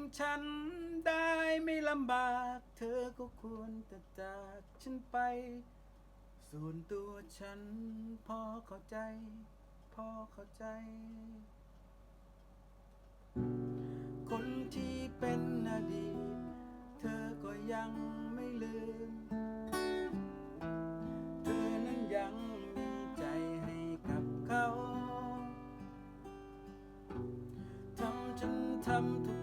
มฉันได้ไม่ลำบาก เธอก็ควรจะจากฉันไป ส่วนตัวฉันพอเข้าใจ พอเข้าใจ คนที่เป็นอดีต เธอก็ยังไม่ลืม เธอนั้นยังมีใจให้กับเขา ทำฉันทำทุก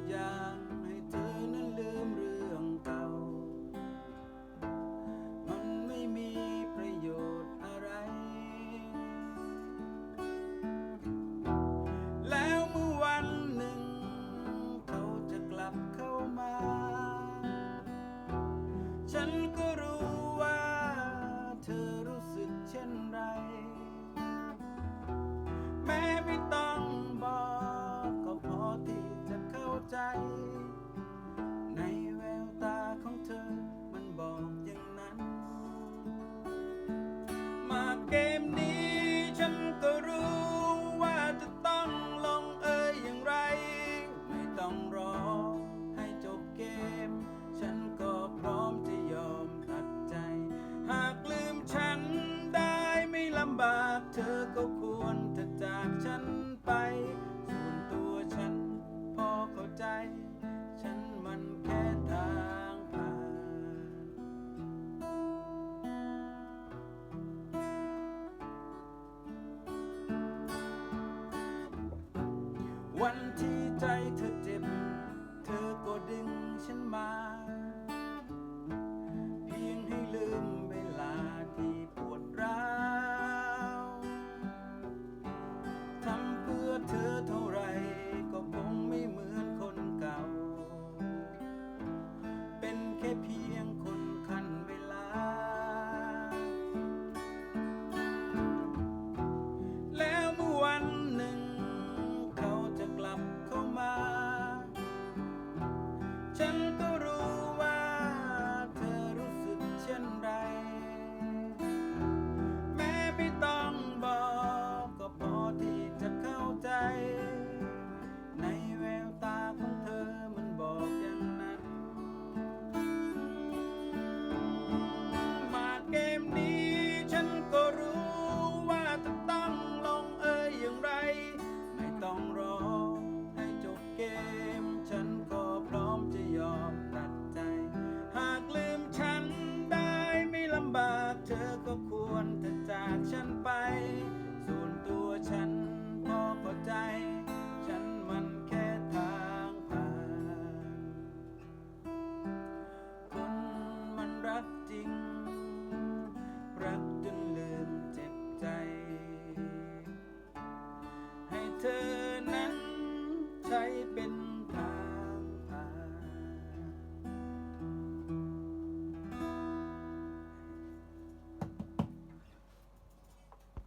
ฉัน